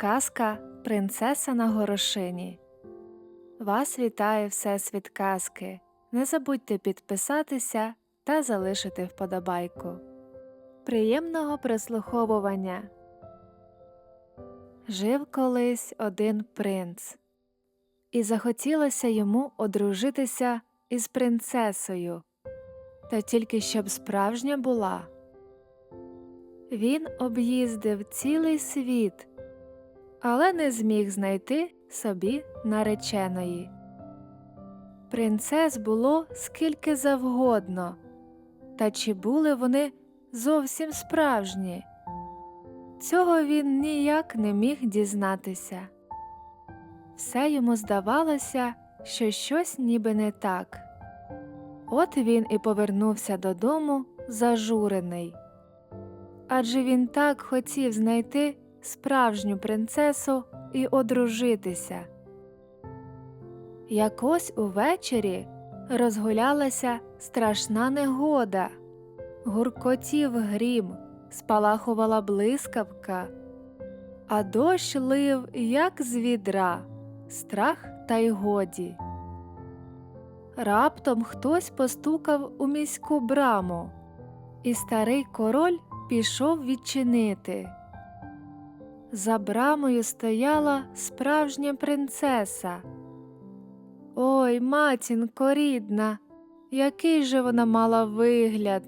Казка Принцеса на горошині. Вас вітає Всесвіт казки. Не забудьте підписатися та залишити вподобайку. Приємного прослуховування. Жив колись один принц, і захотілося йому одружитися із принцесою, та тільки щоб справжня була. Він об'їздив цілий світ, але не зміг знайти собі нареченої. Принцес було скільки завгодно, та чи були вони зовсім справжні? Цього він ніяк не міг дізнатися. Все йому здавалося, що щось ніби не так. От він і повернувся додому зажурений. Адже він так хотів знайти справжню принцесу і одружитися. Якось увечері розгулялася страшна негода, гуркотів грім, спалахувала блискавка, а дощ лив, як з відра, страх та й годі. Раптом хтось постукав у міську браму, і старий король пішов відчинити. За брамою стояла справжня принцеса. Ой, матінко рідна, який же вона мала вигляд.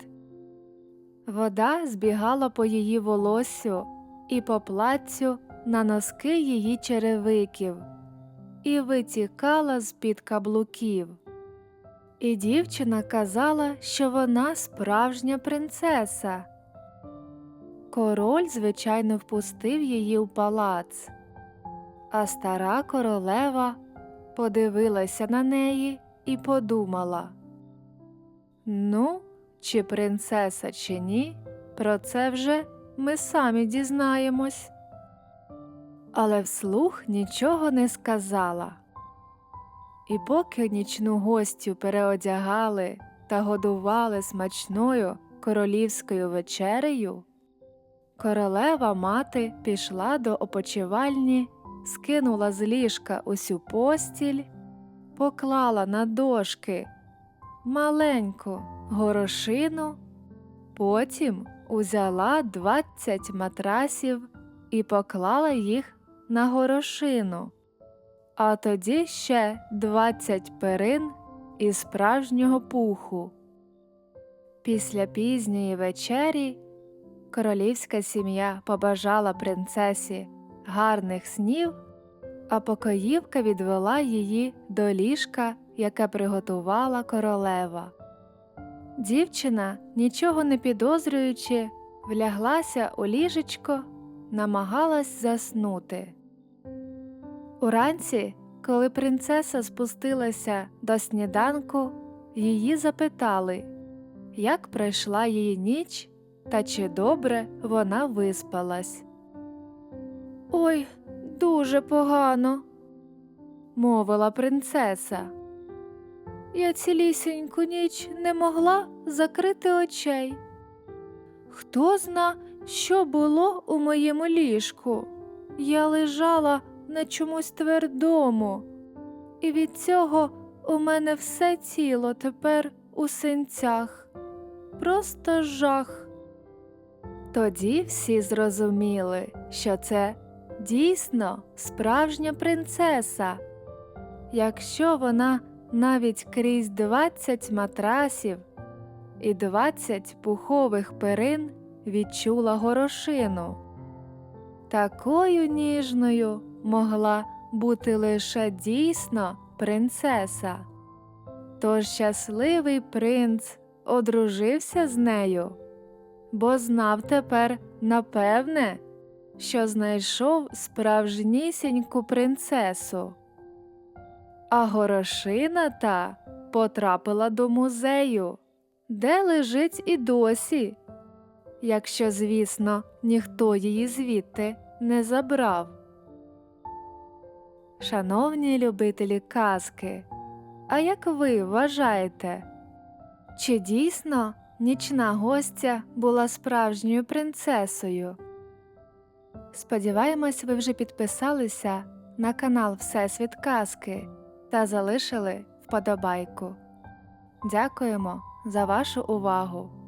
Вода збігала по її волоссю і по платтю на носки її черевиків і витікала з під каблуків. І дівчина казала, що вона справжня принцеса. Король, звичайно, впустив її у палац, а стара королева подивилася на неї і подумала Ну, чи принцеса, чи ні, про це вже ми самі дізнаємось. Але вслух нічого не сказала. І поки нічну гостю переодягали та годували смачною королівською вечерею, королева мати пішла до опочивальні, скинула з ліжка усю постіль, поклала на дошки маленьку горошину, потім узяла двадцять матрасів і поклала їх на горошину а тоді ще двадцять перин із справжнього пуху. Після пізньої вечері королівська сім'я побажала принцесі гарних снів, а покоївка відвела її до ліжка, яке приготувала королева. Дівчина, нічого не підозрюючи, вляглася у ліжечко, намагалась заснути. Уранці, коли принцеса спустилася до сніданку, її запитали, як пройшла її ніч та чи добре вона виспалась. Ой, дуже погано, мовила принцеса. Я цілісіньку ніч не могла закрити очей. Хто зна, що було у моєму ліжку? Я лежала на чомусь твердому, і від цього у мене все тіло тепер у синцях. Просто жах. Тоді всі зрозуміли, що це дійсно справжня принцеса. Якщо вона навіть крізь двадцять матрасів і двадцять пухових перин відчула горошину, такою ніжною могла бути лише дійсно принцеса. Тож щасливий принц одружився з нею, бо знав тепер напевне, що знайшов справжнісіньку принцесу. А горошина та потрапила до музею, де лежить і досі, якщо, звісно, ніхто її звідти не забрав. Шановні любителі казки, а як ви вважаєте, чи дійсно нічна гостя була справжньою принцесою? Сподіваємось, ви вже підписалися на канал Всесвіт Казки та залишили вподобайку. Дякуємо за вашу увагу!